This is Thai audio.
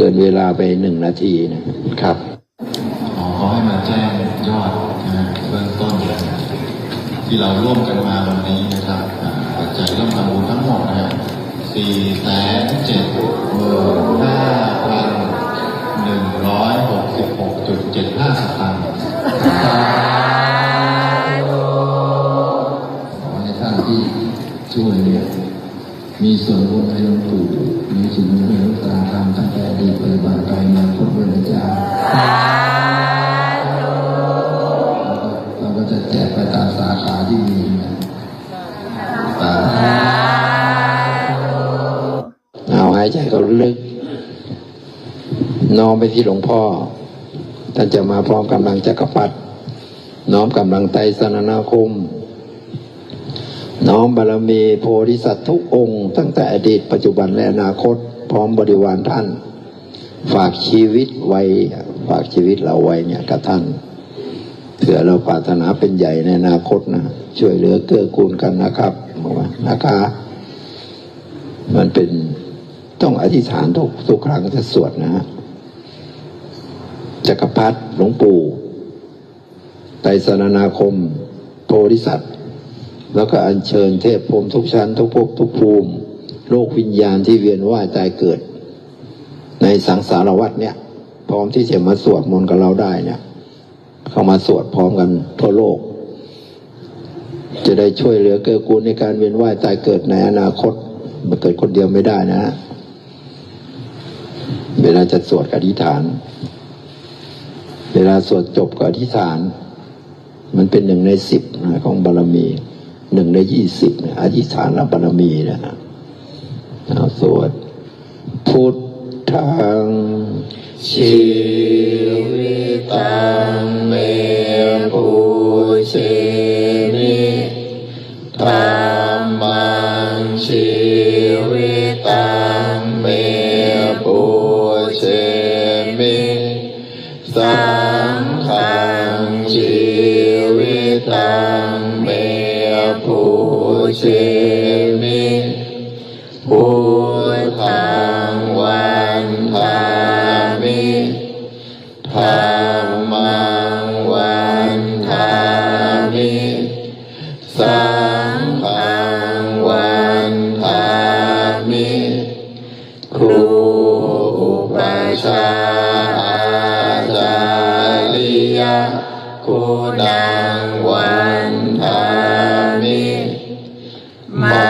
เกินเวลาไปหนึ่งนาทีนะครับขอขอให้มาแจ้งยอดนะเบื้องต้นที่เราร่วมกันมาวันนี้นะครับอ่าปัจจัยร่วมทำบุญทั้งหมดนะฮะสี่แสนเจ็ดหมื่นห้าพันหนึ่งร้อยหกสิบหกจุดเจ็ดห้าสตางค์ มีส่วนร่วมให้หลวงปู่มีส่วนร่วมให้หลวงตาทำตั้งแต่อดีตปัจจุบันไกลอาคตด้วยนะจ๊ะเราก็จะแจกไปตามสาขาที่มีนะสาธุเอาหายใจเขาลึกน้อมไปที่หลวงพ่อ ท่านจะมาพร้อมกำลังจักรพรรดิน้อมกำลังไตสนานาคม น้อมบารมีโพธิสัตว์ทุกองค์ ตั้งแต่อดีตปัจจุบันและอนาคต พร้อมบริวารท่าน ฝากชีวิตไว้ฝากชีวิตเราไว้เนี่ยกับท่านเผื่อเราปรารถนาเป็นใหญ่ในอนาคตนะช่วยเหลือเกื้อกูลกันนะครับบอกว่านะคะ มันเป็นต้องอธิษฐานทุกทุกครั้งจะสวดนะฮะจักรพรรดิหลวงปู่ไตรสรณาคม โพธิสัตว์ แล้วก็อัญเชิญเทพพรมทุกชั้นทุกภพทุกภูมิ โลกวิญญาณที่เวียนว่ายตายเกิด ในสังสารวัฏเนี่ย พร้อมที่จะมาสวดมนต์กับเราได้เนี่ย เข้ามาสวดพร้อมกันทั่วโลก จะได้ช่วยเหลือเกื้อกูลในการเวียนว่ายตายเกิดในอนาคตมาเกิดคนเดียวไม่ได้นะฮะเวลาจะสวดกอธิษฐาน เวลาสวดจบก็อธิษฐาน มันเป็นหนึ่งในสิบของบารมี หนึ่งในยี่สิบนะอธิษฐานบารมีนะฮะเอาสวดพุทธังชีวิตังเมปุเชมิธรรมังชีวิตังเมปุเชมิสั มิพุทธังวันทามิธรรมังวันทามิสังฆังวันทามิครูอุปชาย์อาจาริยะคุณังวันทามิ Mas...